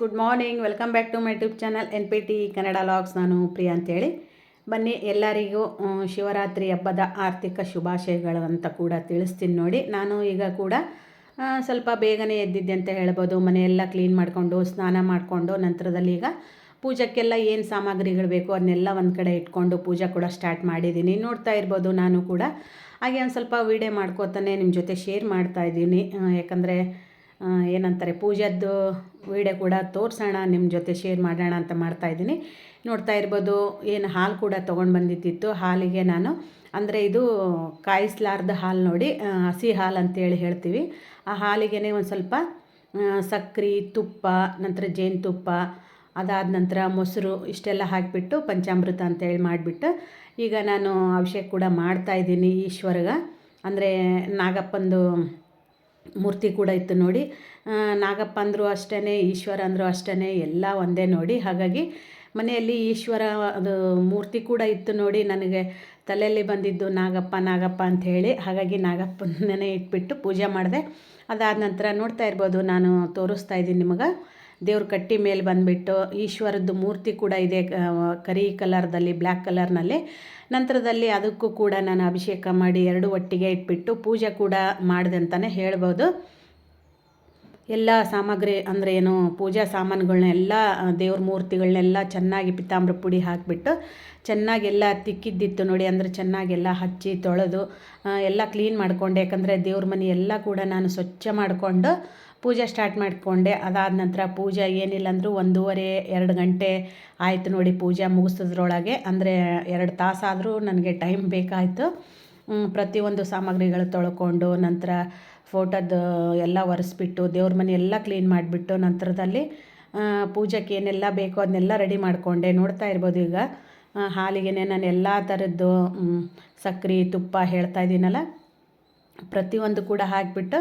Good morning welcome back to my YouTube channel N P T Kannada vlogs ನಾನು ಪ್ರಿಯಾ ಅಂತೇಳಿ. ಬನ್ನಿ, ಎಲ್ಲರಿಗೂ ಶಿವರಾತ್ರಿ ಹಬ್ಬದ ಆರ್ಥಿಕ ಶುಭಾಶಯಗಳು ಅಂತ ಕೂಡ ತಿಳಿಸ್ತೀನಿ ನೋಡಿ. ನಾನು ಈಗ ಕೂಡ ಸ್ವಲ್ಪ ಬೇಗನೆ ಎದ್ದಿದ್ದೆ ಅಂತ ಹೇಳ್ಬೋದು. ಮನೆಯೆಲ್ಲ ಕ್ಲೀನ್ ಮಾಡಿಕೊಂಡು, ಸ್ನಾನ ಮಾಡಿಕೊಂಡು, ನಂತರದಲ್ಲಿ ಈಗ ಪೂಜಕ್ಕೆಲ್ಲ ಏನು ಸಾಮಗ್ರಿಗಳು ಬೇಕು ಅದನ್ನೆಲ್ಲ ಒಂದು ಕಡೆ ಇಟ್ಕೊಂಡು ಪೂಜೆ ಕೂಡ ಸ್ಟಾರ್ಟ್ ಮಾಡಿದ್ದೀನಿ. ನೋಡ್ತಾ ಇರ್ಬೋದು ನಾನು ಕೂಡ. ಹಾಗೆ ಒಂದು ಸ್ವಲ್ಪ ವೀಡಿಯೋ ಮಾಡ್ಕೋತಾನೆ ನಿಮ್ಮ ಜೊತೆ ಶೇರ್ ಮಾಡ್ತಾ ಇದ್ದೀನಿ. ಯಾಕಂದರೆ ಏನಂತಾರೆ, ಪೂಜೆದ್ದು ವೀಡಿಯೋ ಕೂಡ ತೋರಿಸೋಣ ನಿಮ್ಮ ಜೊತೆ ಶೇರ್ ಮಾಡೋಣ ಅಂತ ಮಾಡ್ತಾ ಇದ್ದೀನಿ. ನೋಡ್ತಾ ಇರ್ಬೋದು, ಏನು ಹಾಲು ಕೂಡ ತೊಗೊಂಡು ಬಂದಿದ್ದಿತ್ತು. ಹಾಲಿಗೆ ನಾನು, ಅಂದರೆ ಇದು ಕಾಯಿಸ್ಲಾರ್ದ ಹಾಲು ನೋಡಿ ಹಸಿ ಹಾಲು ಅಂತೇಳಿ ಹೇಳ್ತೀವಿ. ಆ ಹಾಲಿಗೆ ಒಂದು ಸ್ವಲ್ಪ ಸಕ್ಕರೆ ತುಪ್ಪ, ನಂತರ ಜೇನುತುಪ್ಪ ಅದಾದ ನಂತರ ಮೊಸರು, ಇಷ್ಟೆಲ್ಲ ಹಾಕಿಬಿಟ್ಟು ಪಂಚಾಮೃತ ಅಂತೇಳಿ ಮಾಡಿಬಿಟ್ಟು, ಈಗ ನಾನು ಅಭಿಷೇಕ ಕೂಡ ಮಾಡ್ತಾ ಇದ್ದೀನಿ ಈಶ್ವರಗ. ಅಂದರೆ ನಾಗಪ್ಪಂದು ಮೂರ್ತಿ ಕೂಡ ಇತ್ತು ನೋಡಿ. ನಾಗಪ್ಪ ಅಂದರೂ ಅಷ್ಟೇ ಈಶ್ವರ ಅಂದರು ಅಷ್ಟೇ ಎಲ್ಲ ಒಂದೇ ನೋಡಿ. ಹಾಗಾಗಿ ಮನೆಯಲ್ಲಿ ಈಶ್ವರ ಅದು ಮೂರ್ತಿ ಕೂಡ ಇತ್ತು ನೋಡಿ. ನನಗೆ ತಲೆಯಲ್ಲಿ ಬಂದಿದ್ದು ನಾಗಪ್ಪ ನಾಗಪ್ಪ ಅಂತ ಹೇಳಿ. ಹಾಗಾಗಿ ನಾಗಪ್ಪನೇ ಇಟ್ಬಿಟ್ಟು ಪೂಜೆ ಮಾಡಿದೆ. ಅದಾದ ನಂತರ ನೋಡ್ತಾ ಇರ್ಬೋದು, ನಾನು ತೋರಿಸ್ತಾ ಇದ್ದೀನಿ ನಿಮಗೆ. ದೇವ್ರ ಕಟ್ಟಿ ಮೇಲೆ ಬಂದುಬಿಟ್ಟು ಈಶ್ವರದ್ದು ಮೂರ್ತಿ ಕೂಡ ಇದೆ ಕರಿ ಕಲರ್ದಲ್ಲಿ ಬ್ಲ್ಯಾಕ್ ಕಲರ್ನಲ್ಲಿ. ನಂತರದಲ್ಲಿ ಅದಕ್ಕೂ ಕೂಡ ನಾನು ಅಭಿಷೇಕ ಮಾಡಿ ಎರಡು ಒಟ್ಟಿಗೆ ಇಟ್ಬಿಟ್ಟು ಪೂಜೆ ಕೂಡ ಮಾಡಿದೆ ಅಂತಲೇ ಹೇಳ್ಬೋದು. ಎಲ್ಲ ಸಾಮಗ್ರಿ ಅಂದರೆ ಏನು, ಪೂಜಾ ಸಾಮಾನುಗಳನ್ನೆಲ್ಲ ದೇವ್ರ ಮೂರ್ತಿಗಳನ್ನೆಲ್ಲ ಚೆನ್ನಾಗಿ ಪಿತಾಂಬ್ರ ಪುಡಿ ಹಾಕಿಬಿಟ್ಟು ಚೆನ್ನಾಗೆಲ್ಲ ತಿಕ್ಕಿದ್ದಿತ್ತು ನೋಡಿ, ಅಂದರೆ ಚೆನ್ನಾಗೆಲ್ಲ ಹಚ್ಚಿ ತೊಳೆದು ಎಲ್ಲ ಕ್ಲೀನ್ ಮಾಡಿಕೊಂಡೆ. ಯಾಕಂದರೆ ದೇವ್ರ ಮನೆ ಎಲ್ಲ ಕೂಡ ನಾನು ಸ್ವಚ್ಛ ಮಾಡಿಕೊಂಡು ಪೂಜೆ ಸ್ಟಾರ್ಟ್ ಮಾಡಿಕೊಂಡೆ. ಅದಾದ ನಂತರ ಪೂಜೆ ಏನಿಲ್ಲ ಅಂದರೂ ಒಂದೂವರೆ, ಎರಡು ಗಂಟೆ ಆಯಿತು ನೋಡಿ ಪೂಜೆ ಮುಗಿಸೋದ್ರೊಳಗೆ. ಅಂದರೆ ಎರಡು ತಾಸಾದರೂ ನನಗೆ ಟೈಮ್ ಬೇಕಾಯಿತು. ಪ್ರತಿಯೊಂದು ಸಾಮಗ್ರಿಗಳು ತೊಳ್ಕೊಂಡು ನಂತರ ಫೋಟೋದು ಎಲ್ಲ ಒರೆಸ್ಬಿಟ್ಟು, ದೇವ್ರ ಮನೆ ಎಲ್ಲ ಕ್ಲೀನ್ ಮಾಡಿಬಿಟ್ಟು ನಂತರದಲ್ಲಿ ಪೂಜೆಗೆ ಏನೆಲ್ಲ ಬೇಕೋ ಅದನ್ನೆಲ್ಲ ರೆಡಿ ಮಾಡಿಕೊಂಡೆ. ನೋಡ್ತಾ ಇರ್ಬೋದು ಈಗ. ಹಾಲಿಗೆ ನಾನು ಎಲ್ಲ ಥರದ್ದು ಸಕ್ರೆ, ತುಪ್ಪ ಹೇಳ್ತಾ ಇದ್ದೀನಲ್ಲ ಪ್ರತಿಯೊಂದು ಕೂಡ ಹಾಕಿಬಿಟ್ಟು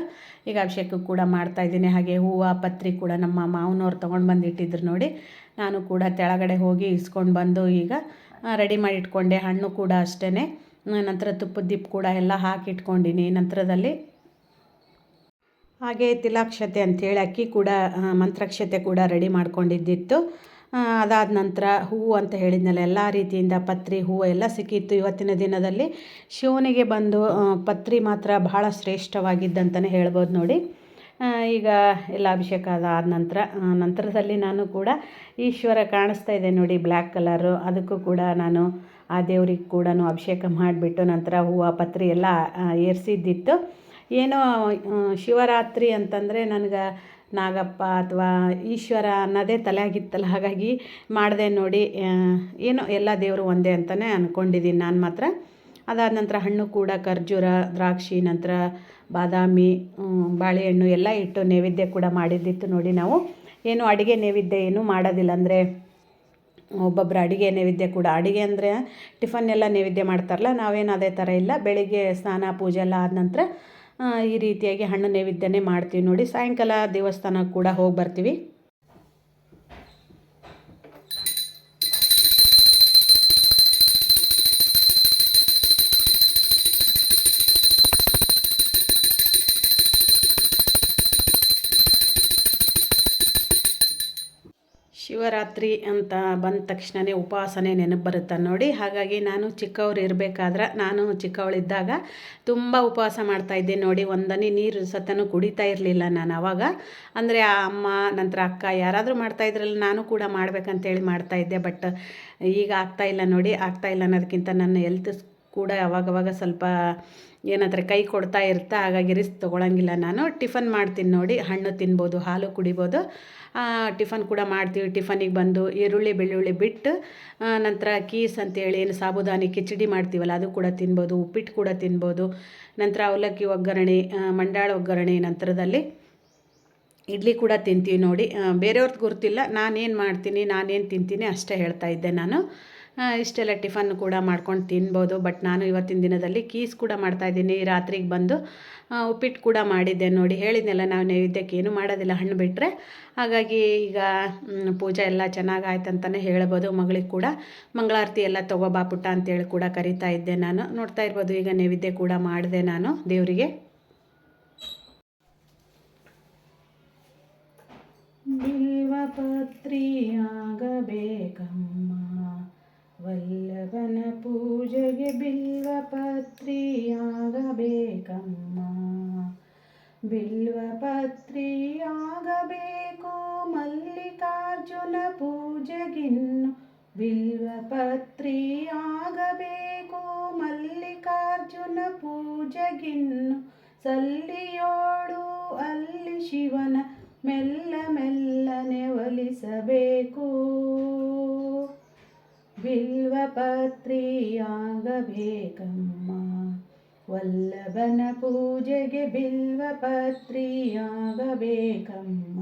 ಈಗ ಅಭಿಷೇಕ ಕೂಡ ಮಾಡ್ತಾಯಿದ್ದೀನಿ ಹಾಗೆ ಹೂವು, ಪತ್ರಿ ಕೂಡ ನಮ್ಮ ಮಾವನವ್ರು ತೊಗೊಂಡು ಬಂದಿಟ್ಟಿದ್ರು ನೋಡಿ. ನಾನು ಕೂಡ ತೆಳಗಡೆ ಹೋಗಿ ಇಸ್ಕೊಂಡು ಬಂದು ಈಗ ರೆಡಿ ಮಾಡಿ ಇಟ್ಕೊಂಡೆ. ಹಣ್ಣು ಕೂಡ ಅಷ್ಟೇ ನಂತರ ತುಪ್ಪದ ದಿಪ್ಪು ಕೂಡ ಎಲ್ಲ ಹಾಕಿಟ್ಕೊಂಡಿನಿ ನಂತರದಲ್ಲಿ ಹಾಗೆ ತಿಲಾಕ್ಷತೆ ಅಂಥೇಳಿ ಅಕ್ಕಿ ಕೂಡ ಮಂತ್ರಾಕ್ಷತೆ ಕೂಡ ರೆಡಿ ಮಾಡ್ಕೊಂಡಿದ್ದಿತ್ತು. ಅದಾದ ನಂತರ ಹೂವು ಅಂತ ಹೇಳಿದ್ನಲ್ಲ, ಎಲ್ಲ ರೀತಿಯಿಂದ ಪತ್ರಿ, ಹೂವು ಎಲ್ಲ ಸಿಕ್ಕಿತ್ತು. ಇವತ್ತಿನ ದಿನದಲ್ಲಿ ಶಿವನಿಗೆ ಬಂದು ಪತ್ರಿ ಮಾತ್ರ ಬಹಳ ಶ್ರೇಷ್ಠವಾಗಿದ್ದಂತಲೇ ಹೇಳ್ಬೋದು ನೋಡಿ. ಈಗ ಎಲ್ಲ ಅಭಿಷೇಕ ಅದಾದ ನಂತರ ನಂತರದಲ್ಲಿ ನಾನು ಕೂಡ ಈಶ್ವರ ಕಾಣಿಸ್ತಾ ಇದೆ ನೋಡಿ ಬ್ಲ್ಯಾಕ್ ಕಲರು. ಅದಕ್ಕೂ ಕೂಡ ನಾನು ಆ ದೇವ್ರಿಗೆ ಕೂಡ ಅಭಿಷೇಕ ಮಾಡಿಬಿಟ್ಟು ನಂತರ ಹೂವು, ಪತ್ರಿ ಎಲ್ಲ ಏರಿಸಿದ್ದಿತ್ತು. ಏನೋ ಶಿವರಾತ್ರಿ ಅಂತಂದರೆ ನನಗೆ ನಾಗಪ್ಪ ಅಥವಾ ಈಶ್ವರ ಅನ್ನೋದೇ ತಲೆಯಾಗಿತ್ತಲ್ಲ. ಹಾಗಾಗಿ ಮಾಡಿದೆ ನೋಡಿ ಏನು ಎಲ್ಲ ದೇವರು ಒಂದೇ ಅಂತಲೇ ಅಂದ್ಕೊಂಡಿದ್ದೀನಿ ನಾನು ಮಾತ್ರ. ಅದಾದ ನಂತರ ಹಣ್ಣು ಕೂಡ ಖರ್ಜೂರ, ದ್ರಾಕ್ಷಿ, ನಂತರ ಬಾದಾಮಿ ಬಾಳೆಹಣ್ಣು ಎಲ್ಲ ಇಟ್ಟು ನೈವೇದ್ಯ ಕೂಡ ಮಾಡಿದ್ದಿತ್ತು ನೋಡಿ ನಾವು. ಏನು ಅಡುಗೆ ನೈವೇದ್ಯ ಏನು ಮಾಡೋದಿಲ್ಲ ಅಂದರೆ ಒಬ್ಬೊಬ್ಬರು ಅಡುಗೆ ನೈವೇದ್ಯ ಕೂಡ, ಅಡುಗೆ ಅಂದರೆ ಟಿಫನ್ ಎಲ್ಲ ನೈವೇದ್ಯ ಮಾಡ್ತಾರಲ್ಲ, ನಾವೇನು ಅದೇ ಥರ ಇಲ್ಲ. ಬೆಳಿಗ್ಗೆ ಸ್ನಾನ, ಪೂಜೆ ಎಲ್ಲ ಆದ ನಂತರ ಈ ರೀತಿಯಾಗಿ ಹಣ್ಣು ನೈವೇದ್ಯನೇ ಮಾಡ್ತೀವಿ ನೋಡಿ. ಸಾಯಂಕಾಲ ದೇವಸ್ಥಾನ ಕೂಡ ಹೋಗಿ ಬರ್ತೀವಿ. ಶಿವರಾತ್ರಿ ಅಂತ ಬಂದ ತಕ್ಷಣವೇ ಉಪವಾಸನೆ ನೆನಪು ಬರುತ್ತೆ ನೋಡಿ. ಹಾಗಾಗಿ ನಾನು ಚಿಕ್ಕವ್ರು ಇರಬೇಕಾದ್ರೆ ನಾನು ಚಿಕ್ಕವಳಿದ್ದಾಗ ತುಂಬ ಉಪವಾಸ ಮಾಡ್ತಾಯಿದ್ದೆ ನೋಡಿ. ಒಂದನೇ ನೀರು ಸತನು ಕುಡಿತಾ ಇರಲಿಲ್ಲ ನಾನು ಆವಾಗ ಅಂದರೆ ಆ ಅಮ್ಮ, ನಂತರ ಅಕ್ಕ ಯಾರಾದರೂ ಮಾಡ್ತಾಯಿದ್ರಲ್ಲ ನಾನು ಕೂಡ ಮಾಡ್ಬೇಕಂತೇಳಿ ಮಾಡ್ತಾಯಿದ್ದೆ ಬಟ್ ಈಗ ಆಗ್ತಾಯಿಲ್ಲ ನೋಡಿ. ಆಗ್ತಾಯಿಲ್ಲ ಅನ್ನೋದಕ್ಕಿಂತ ನನ್ನ ಹೆಲ್ತ್ ಕೂಡ ಅವಾಗವಾಗ ಸ್ವಲ್ಪ ಏನಂತಾರೆ ಕೈ ಕೊಡ್ತಾ ಇರ್ತಾ ಹಾಗಾಗಿ ರಿಸ್ಕ್ ತೊಗೊಳಂಗಿಲ್ಲ ನಾನು. ಟಿಫನ್ ಮಾಡ್ತೀನಿ ನೋಡಿ, ಹಣ್ಣು ತಿನ್ಬೋದು, ಹಾಲು ಕುಡಿಬೋದು. ಟಿಫನ್ ಕೂಡ ಮಾಡ್ತೀವಿ. ಟಿಫನಿಗೆ ಬಂದು ಈರುಳ್ಳಿ, ಬೆಳ್ಳುಳ್ಳಿ ಬಿಟ್ಟು ನಂತರ ಕೀಸ್ ಅಂತೇಳಿ ಏನು ಸಾಬುದಾನಿ ಕಿಚಡಿ ಮಾಡ್ತೀವಲ್ಲ, ಅದು ಕೂಡ ತಿನ್ಬೋದು. ಉಪ್ಪಿಟ್ಟು ಕೂಡ ತಿನ್ಬೋದು. ನಂತರ ಅವಲಕ್ಕಿ ಒಗ್ಗರಣೆ ಮಂಡಾಳ ಒಗ್ಗರಣೆ ನಂತರದಲ್ಲಿ ಇಡ್ಲಿ ಕೂಡ ತಿಂತೀವಿ ನೋಡಿ. ಬೇರೆಯವ್ರದ್ದು ಗೊತ್ತಿಲ್ಲ. ನಾನೇನು ಮಾಡ್ತೀನಿ, ನಾನೇನು ತಿಂತೀನಿ ಅಷ್ಟೇ ಹೇಳ್ತಾ ಇದ್ದೆ ನಾನು. ಇಷ್ಟೆಲ್ಲ ಟಿಫನ್ ಕೂಡ ಮಾಡ್ಕೊಂಡು ತಿನ್ಬೋದು. ಬಟ್ ನಾನು ಇವತ್ತಿನ ದಿನದಲ್ಲಿ ಕೀಸ್ ಕೂಡ ಮಾಡ್ತಾಯಿದ್ದೀನಿ ರಾತ್ರಿಗೆ ಬಂದು ಉಪ್ಪಿಟ್ಟು ಕೂಡ ಮಾಡಿದ್ದೆ ನೋಡಿ. ಹೇಳಿದ್ನಲ್ಲ ನಾವು ನೈವೇದ್ಯಕ್ಕೆ ಏನು ಮಾಡೋದಿಲ್ಲ ಹಣ್ಣು ಬಿಟ್ಟರೆ ಹಾಗಾಗಿ ಈಗ ಪೂಜೆ ಎಲ್ಲ ಚೆನ್ನಾಗಾಯ್ತು ಅಂತಲೇ ಹೇಳ್ಬೋದು. ಮಗಳಿಗೆ ಕೂಡ ಮಂಗಳಾರತಿ ಎಲ್ಲ ತಗೋಬಾ ಪುಟ್ಟ ಅಂತೇಳಿ ಕೂಡ ಕರಿತಾ ಇದ್ದೆ ನಾನು. ನೋಡ್ತಾ ಇರ್ಬೋದು, ಈಗ ನೈವೇದ್ಯ ಕೂಡ ಮಾಡಿದೆ ನಾನು ದೇವರಿಗೆ. ಬಿಲ್ವಪತ್ರಿಯಾಗಬೇಕಮ್ಮ ವಲ್ಲಭನ ಪೂಜೆಗೆ ಬಿಲ್ವಪತ್ರಿಯಾಗಬೇಕಮ್ಮ ಬಿಲ್ವಪತ್ರಿಯಾಗಬೇಕು ಮಲ್ಲಿಕಾರ್ಜುನ ಪೂಜೆಗಿನ್ನು ಬಿಲ್ವಪತ್ರಿಯಾಗಬೇಕು ಮಲ್ಲಿಕಾರ್ಜುನ ಪೂಜೆಗಿನ್ನು ಸಲ್ಲಿಯೋಡು ಅಲ್ಲಿ ಶಿವನ ಮೆಲ್ಲ ಮೆಲ್ಲನೆ ಒಲಿಸಬೇಕು. ಬಿಲ್ವಪತ್ರಿಯಾಗಬೇಕಮ್ಮ ವಲ್ಲಭನ ಪೂಜೆಗೆ ಬಿಲ್ವಪತ್ರಿಯಾಗಬೇಕಮ್ಮ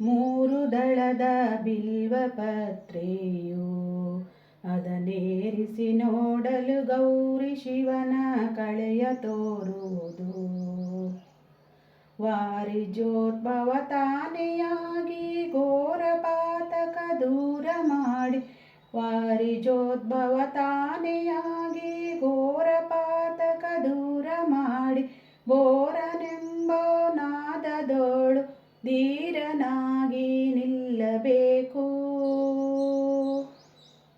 ಮೂರು ದಳದ ಬಿಲ್ವಪತ್ರೆಯು ಅದನ್ನೇರಿಸಿ ನೋಡಲು ಗೌರಿ ಶಿವನ ಕಳೆಯ ತೋರುವುದು. ವಾರಿಜೋದ್ಭವ ತಾನೆಯಾಗಿ ಘೋರ ಪಾತಕ ದೂರ ಮಾಡಿ. ವಾರಿಜೋದ್ಭವ ತಾನೆಯಾಗಿ ಘೋರ ಪಾತಕ ದೂರ ಮಾಡಿ. ಘೋರನೆಂಬೋ ನಾದದೋಳು ಧೀರನಾಗಿ ನಿಲ್ಲಬೇಕು.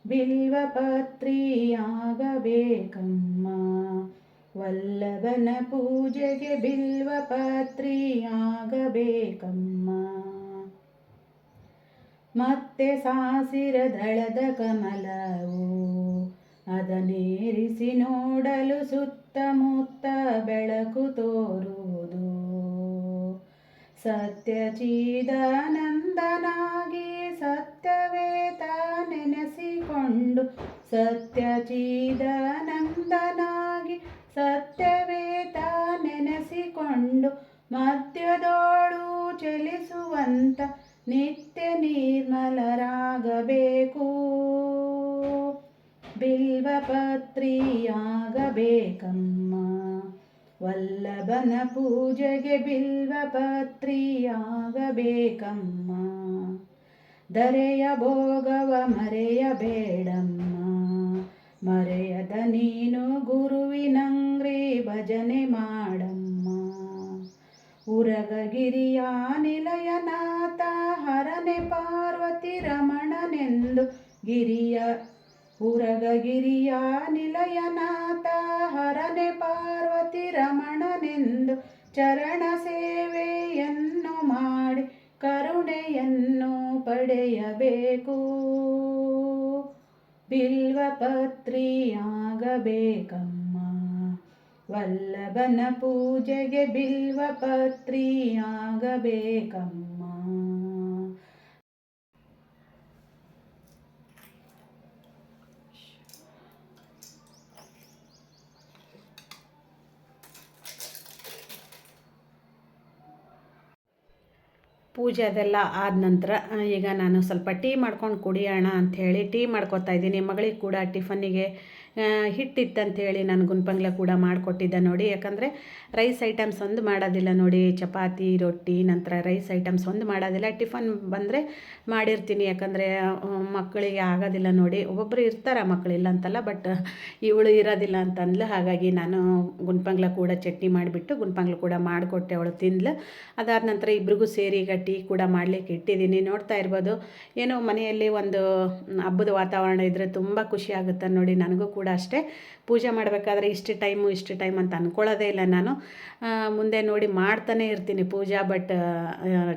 ಬಿಲ್ವಪತ್ರಿಯಾಗಬೇಕಮ್ಮ. ವಲ್ಲಭನ ಪೂಜೆಗೆ ಬಿಲ್ವ ಪಾತ್ರಿಯಾಗಬೇಕಮ್ಮ. ಮತ್ತೆ ಸಾಸಿರ ದಳದ ಕಮಲವು ಅದನ್ನೇರಿಸಿ ನೋಡಲು ಸುತ್ತಮುತ್ತ ಬೆಳಕು ತೋರುವುದು. ಸತ್ಯಚೀದಾನಂದನಾಗಿ ಸತ್ಯವೇತ ನೆನೆಸಿಕೊಂಡು ಸತ್ಯಚೀದಾನಂದನಾಗಿ ಸತ್ಯವೇತ ನೆನೆಸಿಕೊಂಡು ಮಧ್ಯದೋಳು ಚಲಿಸುವಂತ ನಿತ್ಯ ನಿರ್ಮಲರಾಗಬೇಕು. ಬಿಲ್ವಪತ್ರಿಯಾಗಬೇಕಮ್ಮ ವಲ್ಲಭನ ಪೂಜೆಗೆ ಬಿಲ್ವಪತ್ರಿಯಾಗಬೇಕಮ್ಮ ದರೆಯ ಭೋಗವ ಮರೆಯಬೇಡಮ್ಮ. ಮರೆಯದ ನೀನು ಗುರುವಿನಂಗ್ರಿ ಭಜನೆ ಮಾಡಮ್ಮ. ಉರಗಗಿರಿಯ ನಿಲಯನಾಥ, ಹರನೆ ಪಾರ್ವತಿ ರಮಣನೆಂದು ಗಿರಿಯ. ಉರಗಗಿರಿಯ ನಿಲಯನಾಥ, ಹರನೆ ಪಾರ್ವತಿ ರಮಣನೆಂದು ಚರಣ ಸೇವೆಯನ್ನು ಮಾಡಿ, ಕರುಣೆಯನ್ನು ಪಡೆಯಬೇಕು. ಬಿಲ್ವಪತ್ರಿಯಾಗಬೇಕಮ್ಮ. ವಲ್ಲಭನ ಪೂಜೆಗೆ ಬಿಲ್ವಪತ್ರಿಯಾಗಬೇಕಮ್ಮ. ಪೂಜೆ ಅದೆಲ್ಲ ಆದ ನಂತರ ಈಗ ನಾನು ಸ್ವಲ್ಪ ಟೀ ಮಾಡ್ಕೊಂಡು ಕುಡಿಯೋಣ ಅಂಥೇಳಿ ಟೀ ಮಾಡ್ಕೊತಾ ಇದ್ದೀನಿ. ಮಗಳಿಗೆ ಕೂಡ ಟಿಫನ್ನಿಗೆ ಹಿಟ್ಟಿತ್ತಂಥೇಳಿ ನಾನು ಗುನ್ಪಂಗ್ಲ ಕೂಡ ಮಾಡಿಕೊಟ್ಟಿದ್ದೆ ನೋಡಿ. ಯಾಕಂದರೆ ರೈಸ್ ಐಟಮ್ಸ್ ಒಂದು ಮಾಡೋದಿಲ್ಲ ನೋಡಿ. ಚಪಾತಿ, ರೊಟ್ಟಿ, ನಂತರ ರೈಸ್ ಐಟಮ್ಸ್ ಒಂದು ಮಾಡೋದಿಲ್ಲ. ಟಿಫನ್ ಬಂದರೆ ಮಾಡಿರ್ತೀನಿ. ಯಾಕಂದರೆ ಮಕ್ಕಳಿಗೆ ಆಗೋದಿಲ್ಲ ನೋಡಿ. ಒಬ್ಬೊಬ್ಬರು ಇರ್ತಾರೆ ಮಕ್ಕಳಿಲ್ಲ ಅಂತಲ್ಲ ಬಟ್ ಇವಳು ಇರೋದಿಲ್ಲ ಅಂತಂದ್ಲು. ಹಾಗಾಗಿ ನಾನು ಗುಣಪಂಗ್ಲ ಕೂಡ ಚಟ್ನಿ ಮಾಡಿಬಿಟ್ಟು ಗುನ್ಪಂಗ್ಲ ಕೂಡ ಮಾಡಿಕೊಟ್ಟೆ ಅವಳು ತಿಂದ್ಲು. ಅದಾದ ನಂತರ ಇಬ್ರಿಗೂ ಸೇರಿ ಈಗ ಟೀ ಕೂಡ ಮಾಡಲಿಕ್ಕೆ ಇಟ್ಟಿದ್ದೀನಿ. ನೋಡ್ತಾ ಇರ್ಬೋದು. ಏನೋ ಮನೆಯಲ್ಲಿ ಒಂದು ಹಬ್ಬದ ವಾತಾವರಣ ಇದ್ದರೆ ತುಂಬ ಖುಷಿ ಆಗುತ್ತೆ ನೋಡಿ. ನನಗೂ ಕೂಡ ಅಷ್ಟೇ. ಪೂಜೆ ಮಾಡಬೇಕಾದ್ರೆ ಇಷ್ಟು ಟೈಮು, ಇಷ್ಟು ಟೈಮ್ ಅಂತ ಅಂದ್ಕೊಳ್ಳೋದೇ ಇಲ್ಲ ನಾನು. ಮುಂದೆ ನೋಡಿ ಮಾಡ್ತಾನೆ ಇರ್ತೀನಿ ಪೂಜಾ, ಬಟ್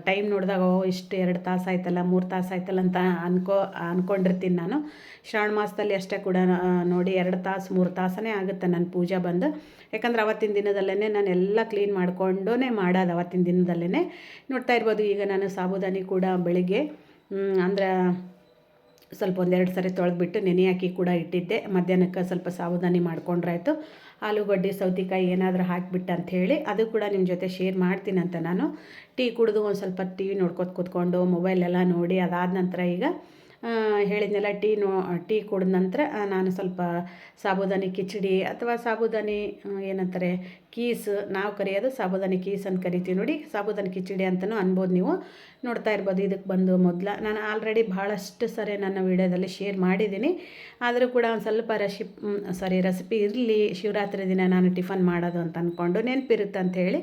ಟೈಮ್ ನೋಡಿದಾಗ, ಓ, ಇಷ್ಟು ಎರಡು ತಾಸು ಆಯ್ತಲ್ಲ, ಮೂರು ತಾಸು ಆಯ್ತಲ್ಲ ಅಂತ ಅನ್ಕೋ ಅಂದ್ಕೊಂಡಿರ್ತೀನಿ ನಾನು. ಶ್ರಾವಣ ಮಾಸದಲ್ಲಿ ಅಷ್ಟೇ ಕೂಡ ನೋಡಿ ಎರಡು ತಾಸು, ಮೂರು ತಾಸನೇ ಆಗುತ್ತೆ ನನ್ನ ಪೂಜೆ ಬಂದು. ಯಾಕಂದ್ರೆ ಅವತ್ತಿನ ದಿನದಲ್ಲೇ ನಾನು ಎಲ್ಲ ಕ್ಲೀನ್ ಮಾಡಿಕೊಂಡೇ ಮಾಡೋದು ಅವತ್ತಿನ ದಿನದಲ್ಲೇ ನೋಡ್ತಾ ಇರ್ಬೋದು, ಈಗ ನಾನು ಸಾಬುದಾನಿ ಕೂಡ ಬೆಳಿಗ್ಗೆ ಅಂದ್ರೆ ಸ್ವಲ್ಪ ಒಂದೆರಡು ಸರಿ ತೊಳೆದ್ಬಿಟ್ಟು ನೆನೆ ಹಾಕಿ ಕೂಡ ಇಟ್ಟಿದ್ದೆ. ಮಧ್ಯಾಹ್ನಕ್ಕೆ ಸ್ವಲ್ಪ ಸಾವಧಾನಿ ಮಾಡ್ಕೊಂಡ್ರಾಯ್ತು. ಆಲೂಗಡ್ಡೆ, ಸೌತೆಕಾಯಿ ಏನಾದರೂ ಹಾಕಿಬಿಟ್ಟು ಅಂಥೇಳಿ ಅದು ಕೂಡ ನಿಮ್ಮ ಜೊತೆ ಶೇರ್ ಮಾಡ್ತೀನಂತ ನಾನು. ಟೀ ಕುಡಿದು ಒಂದು ಸ್ವಲ್ಪ ಟಿ ವಿ ನೋಡ್ಕೊತ ಕೂತ್ಕೊಂಡು ಮೊಬೈಲೆಲ್ಲ ನೋಡಿ ಅದಾದ ನಂತರ ಈಗ ಹೇಳಿದ್ನೆಲ್ಲ, ಟೀ ನೋ ಟೀ ಕುಡಿದ ನಂತರ ನಾನು ಸ್ವಲ್ಪ ಸಾಬುದಾನಿ ಕಿಚಡಿ ಅಥವಾ ಸಾಬುದಾನಿ ಏನಂತಾರೆ, ಕೀಸ್, ನಾವು ಕರೆಯೋದು ಸಾಬುದಾನಿ ಕೀಸ್ ಅಂತ ಕರಿತೀವಿ ನೋಡಿ, ಸಾಬುದಾನಿ ಕಿಚಡಿ ಅಂತಲೂ ಅನ್ಬೋದು ನೀವು. ನೋಡ್ತಾ ಇರ್ಬೋದು ಇದಕ್ಕೆ ಬಂದು ಮೊದಲ. ನಾನು ಆಲ್ರೆಡಿ ಭಾಳಷ್ಟು ಸರಿ ನನ್ನ ವಿಡಿಯೋದಲ್ಲಿ ಶೇರ್ ಮಾಡಿದ್ದೀನಿ. ಆದರೂ ಕೂಡ ಒಂದು ಸ್ವಲ್ಪ ರೆಸಿಪ್ ಸಾರಿ ರೆಸಿಪಿ ಇರಲಿ, ಶಿವರಾತ್ರಿ ದಿನ ನಾನು ಟಿಫನ್ ಮಾಡೋದು ಅಂತ ಅಂದ್ಕೊಂಡು ನೆನಪಿರುತ್ತೆ ಅಂತ ಹೇಳಿ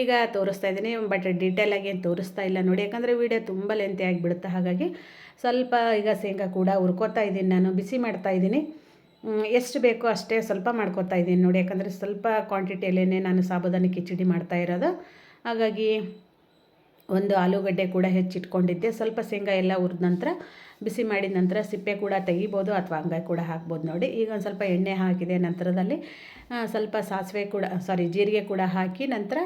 ಈಗ ತೋರಿಸ್ತಾ ಇದ್ದೀನಿ. ಬಟ್ ಡೀಟೇಲಾಗಿ ಏನು ತೋರಿಸ್ತಾ ಇಲ್ಲ ನೋಡಿ, ಯಾಕಂದರೆ ವಿಡಿಯೋ ತುಂಬ ಲೆಂತಿ ಆಗಿಬಿಡುತ್ತೆ ಹಾಗಾಗಿ ಸ್ವಲ್ಪ ಈಗ ಶೇಂಗಾ ಕೂಡ ಹುರ್ಕೋತಾ ಇದ್ದೀನಿ ನಾನು, ಬಿಸಿ ಮಾಡ್ತಾ ಇದ್ದೀನಿ. ಎಷ್ಟು ಬೇಕೋ ಅಷ್ಟೇ ಸ್ವಲ್ಪ ಮಾಡ್ಕೊತಾ ಇದ್ದೀನಿ ನೋಡಿ, ಯಾಕಂದರೆ ಸ್ವಲ್ಪ ಕ್ವಾಂಟಿಟಿಯಲ್ಲೇ ನಾನು ಸಾಬುದಾನಿ ಕಿಚಡಿ ಮಾಡ್ತಾ ಇರೋದು. ಹಾಗಾಗಿ ಒಂದು ಆಲೂಗಡ್ಡೆ ಕೂಡ ಹೆಚ್ಚಿಟ್ಕೊಂಡಿದ್ದೆ. ಸ್ವಲ್ಪ ಶೇಂಗಾ ಎಲ್ಲ ಹುರಿದ ನಂತರ, ಬಿಸಿ ಮಾಡಿದ ನಂತರ ಸಿಪ್ಪೆ ಕೂಡ ತೆಗಿಬೋದು ಅಥವಾ ಅಂಗಾಯಿ ಕೂಡ ಹಾಕ್ಬೋದು ನೋಡಿ. ಈಗ ಒಂದು ಸ್ವಲ್ಪ ಎಣ್ಣೆ ಹಾಕಿದೆ ನಂತರದಲ್ಲಿ ಸ್ವಲ್ಪ ಸಾಸಿವೆ ಕೂಡ ಸಾರಿ ಜೀರಿಗೆ ಕೂಡ ಹಾಕಿ ನಂತರ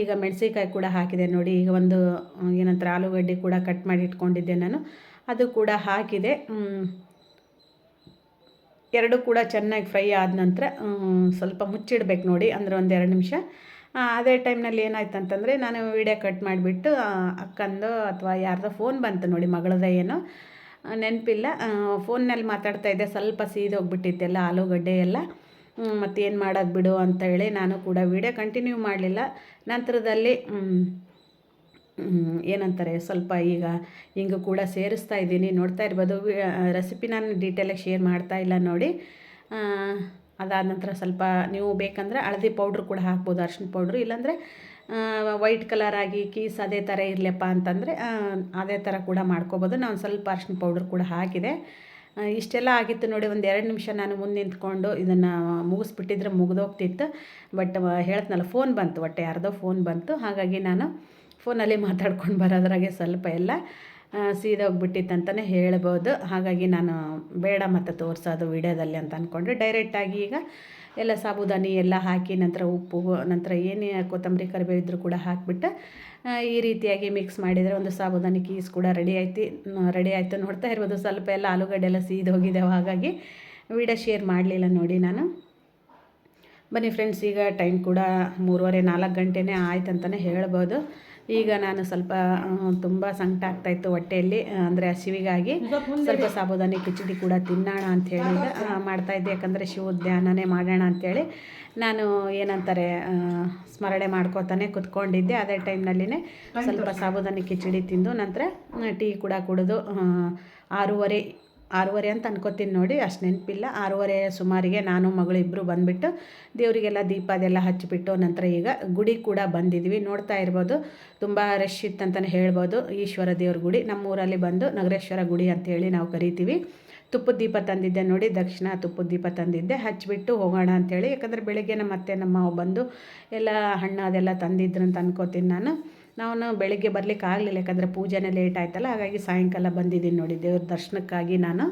ಈಗ ಮೆಣಸಿನ್ಕಾಯಿ ಕೂಡ ಹಾಕಿದೆ ನೋಡಿ. ಈಗ ಒಂದು, ಏನಂತಾರೆ, ಆಲೂಗಡ್ಡೆ ಕೂಡ ಕಟ್ ಮಾಡಿ ಇಟ್ಕೊಂಡಿದ್ದೆ ನಾನು. ಅದು ಕೂಡ ಹಾಕಿದೆ ಎರಡು ಕೂಡ ಚೆನ್ನಾಗಿ ಫ್ರೈ ಆದ ನಂತರ ಸ್ವಲ್ಪ ಮುಚ್ಚಿಡ್ಬೇಕು ನೋಡಿ, ಅಂದರೆ ಎರಡು ನಿಮಿಷ. ಅದೇ ಟೈಮ್ನಲ್ಲಿ ಏನಾಯ್ತು ಅಂತಂದರೆ ನಾನು ವೀಡಿಯೋ ಕಟ್ ಮಾಡಿಬಿಟ್ಟು ಅಕ್ಕಂದು ಅಥವಾ ಯಾರ್ದೋ ಫೋನ್ ಬಂತು ನೋಡಿ, ಮಗಳದ ಏನೋ. ನೆನಪಿಲ್ಲ. ಫೋನ್ನಲ್ಲಿ ಮಾತಾಡ್ತಾ ಇದ್ದೆ, ಸ್ವಲ್ಪ ಸೀದೋಗ್ಬಿಟ್ಟಿತ್ತೆಲ್ಲ ಆಲೂಗಡ್ಡೆ ಎಲ್ಲ. ಮತ್ತೇನು ಮಾಡೋದು ಬಿಡು ಅಂತ ಹೇಳಿ ನಾನು ಕೂಡ ವೀಡಿಯೋ ಕಂಟಿನ್ಯೂ ಮಾಡಲಿಲ್ಲ. ನಂತರದಲ್ಲಿ ಏನಂತಾರೆ, ಸ್ವಲ್ಪ ಈಗ ಹಿಂಗೆ ಕೂಡ ಸೇರಿಸ್ತಾ ಇದ್ದೀನಿ. ನೋಡ್ತಾ ಇರ್ಬೋದು ರೆಸಿಪಿ ನಾನು ಡೀಟೇಲಾಗಿ ಶೇರ್ ಮಾಡ್ತಾ ಇಲ್ಲ ನೋಡಿ. ಅದಾದ ನಂತರ ಸ್ವಲ್ಪ ನೀವು ಬೇಕಂದರೆ ಹಳದಿ ಪೌಡ್ರ್ ಕೂಡ ಹಾಕ್ಬೋದು ಅರ್ಶಿನ ಪೌಡ್ರು ಇಲ್ಲಾಂದರೆ ವೈಟ್ ಕಲರ್ ಆಗಿ ಕೀಸ್ ಅದೇ ಥರ ಇರಲಪ್ಪ ಅಂತಂದರೆ ಅದೇ ಥರ ಕೂಡ ಮಾಡ್ಕೋಬೋದು. ನಾನು ಸ್ವಲ್ಪ ಅರ್ಶಿನ ಪೌಡ್ರ್ ಕೂಡ ಹಾಕಿದೆ. ಇಷ್ಟೆಲ್ಲ ಆಗಿತ್ತು ನೋಡಿ, ಒಂದು ಎರಡು ನಿಮಿಷ ನಾನು ಮುಂದೆ ನಿಂತ್ಕೊಂಡು ಇದನ್ನು ಮುಗಿಸ್ಬಿಟ್ಟಿದ್ರೆ ಮುಗಿದೋಗ್ತಿತ್ತು. ಬಟ್ ಹೇಳ್ತನಲ್ಲ ಫೋನ್ ಬಂತು, ಒಟ್ಟೆ ಯಾರ್ದೋ ಫೋನ್ ಬಂತು. ಹಾಗಾಗಿ ನಾನು ಫೋನಲ್ಲಿ ಮಾತಾಡ್ಕೊಂಡು ಬರೋದ್ರಾಗೆ ಸ್ವಲ್ಪ ಎಲ್ಲ ಸೀದೋಗ್ಬಿಟ್ಟಿತ್ತು ಅಂತಲೇ ಹೇಳ್ಬೋದು. ಹಾಗಾಗಿ ನಾನು ಬೇಡ ಮತ್ತು ತೋರಿಸೋದು ವಿಡಿಯೋದಲ್ಲಿ ಅಂತ ಅಂದ್ಕೊಂಡ್ರೆ ಡೈರೆಕ್ಟಾಗಿ ಈಗ ಎಲ್ಲ ಸಾಬುದಾನಿ ಎಲ್ಲ ಹಾಕಿ ನಂತರ ಉಪ್ಪು, ನಂತರ ಏನೇ ಕೊತ್ತಂಬರಿ ಕರಿಬೇವು ಇದ್ರೂ ಕೂಡ ಹಾಕಿಬಿಟ್ಟು ಈ ರೀತಿಯಾಗಿ ಮಿಕ್ಸ್ ಮಾಡಿದರೆ ಒಂದು ಸಾಬುದಾನಿ ಕೀಸ್ ಕೂಡ ರೆಡಿ ಆಯ್ತು ರೆಡಿ ಆಯಿತು ನೋಡ್ತಾ ಇರ್ಬೋದು. ಸ್ವಲ್ಪ ಎಲ್ಲ ಆಲೂಗಡ್ಡೆ ಎಲ್ಲ ಸೀದೋಗಿದ್ದಾವೆ ಹಾಗಾಗಿ ವಿಡಿಯೋ ಶೇರ್ ಮಾಡಲಿಲ್ಲ ನೋಡಿ ನಾನು. ಬನ್ನಿ ಫ್ರೆಂಡ್ಸ್ ಈಗ ಟೈಮ್ ಕೂಡ ಮೂರುವರೆ ನಾಲ್ಕು ಗಂಟೆನೇ ಆಯ್ತು ಅಂತಲೇ ಹೇಳ್ಬೋದು. ಈಗ ನಾನು ಸ್ವಲ್ಪ ತುಂಬ ಸಂಕಟ ಆಗ್ತಾಯಿತ್ತು ಹೊಟ್ಟೆಯಲ್ಲಿ ಅಂದರೆ ಹಸಿವಿಗಾಗಿ ಸ್ವಲ್ಪ ಸಾಬುದಾನಿ ಕಿಚಡಿ ಕೂಡ ತಿನ್ನೋಣ ಅಂತ ಹೇಳಿ ಮಾಡ್ತಾ ಮಾಡ್ತಾಯಿದ್ದೆ ಯಾಕಂದರೆ ಶಿವ ಧ್ಯಾನನೇ ಮಾಡೋಣ ಅಂಥೇಳಿ ನಾನು ಏನಂತಾರೆ ಸ್ಮರಣೆ ಮಾಡ್ಕೋತಾನೆ ಕುತ್ಕೊಂಡಿದ್ದೆ. ಅದೇ ಟೈಮ್ನಲ್ಲಿನೇ ಸ್ವಲ್ಪ ಸಾಬುದಾನಿ ಕಿಚಡಿ ತಿಂದು ನಂತರ ಟೀ ಕೂಡ ಕುಡಿದು ಆರೂವರೆ ಆರೂವರೆ ಅಂತ ಅನ್ಕೋತೀನಿ ನೋಡಿ, ಅಷ್ಟು ನೆನಪಿಲ್ಲ. ಆರೂವರೆ ಸುಮಾರಿಗೆ ನಾನು, ಮಗಳು ಇಬ್ಬರು ಬಂದುಬಿಟ್ಟು ದೇವರಿಗೆಲ್ಲ ದೀಪ ಅದೆಲ್ಲ ಹಚ್ಚಿಬಿಟ್ಟು ನಂತರ ಈಗ ಗುಡಿ ಕೂಡ ಬಂದಿದ್ವಿ. ನೋಡ್ತಾ ಇರ್ಬೋದು, ತುಂಬ ರಶ್ ಇತ್ತಂತಲೇ ಹೇಳ್ಬೋದು. ಈಶ್ವರ ದೇವ್ರ ಗುಡಿ, ನಮ್ಮೂರಲ್ಲಿ ಬಂದು ನಗರೇಶ್ವರ ಗುಡಿ ಅಂತೇಳಿ ನಾವು ಕರಿತೀವಿ. ತುಪ್ಪದ ದೀಪ ತಂದಿದ್ದೆ ನೋಡಿ, ದಕ್ಷಿಣ ತುಪ್ಪದ ದೀಪ ತಂದಿದ್ದೆ. ಹಚ್ಚಿಬಿಟ್ಟು ಹೋಗೋಣ ಅಂತೇಳಿ ಯಾಕಂದರೆ ಬೆಳಗ್ಗೆ ನಮ್ಮ ಮತ್ತೆ ನಮ್ಮ ಬಂದು ಎಲ್ಲ ಹಣ್ಣು ಅದೆಲ್ಲ ತಂದಿದ್ರು ಅಂತ ಅನ್ಕೋತೀನಿ ನಾನು. ನಾನು ಬೆಳಿಗ್ಗೆ ಬರ್ಲಿಕ್ಕೆ ಆಗಲಿಲ್ಲ, ಯಾಕಂದರೆ ಪೂಜೆನೇ ಲೇಟ್ ಆಯ್ತಲ್ಲ, ಹಾಗಾಗಿ ಸಾಯಂಕಾಲ ಬಂದಿದ್ದೀನಿ ನೋಡಿ, ದೇವ್ರ ದರ್ಶನಕ್ಕಾಗಿ ನಾನು.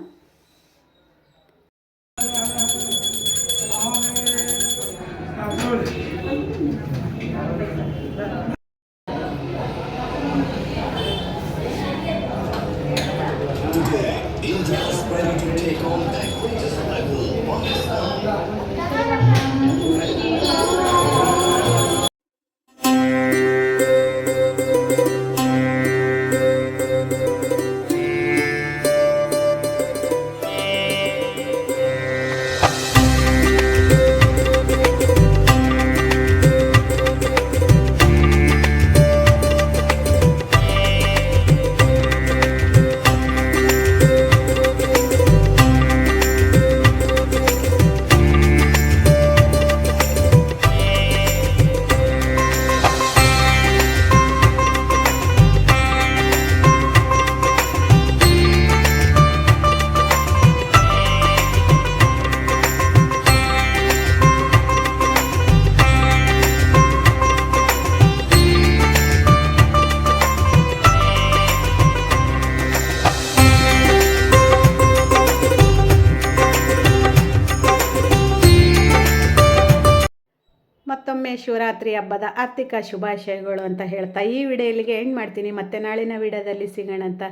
ಶಿವರಾತ್ರಿ ಹಬ್ಬದ ಆರ್ಥಿಕ ಶುಭಾಶಯಗಳು ಅಂತ ಹೇಳ್ತಾ ಈ ವಿಡಿಯೋ ಇಲ್ಲಿಗೆ ಎಂಡ್ ಮಾಡ್ತೀನಿ. ಮತ್ತೆ ನಾಳಿನ ವಿಡಿಯೋದಲ್ಲಿ ಸಿಗೋಣ ಅಂತ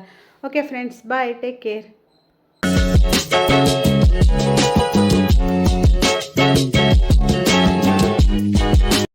okay friends bye take care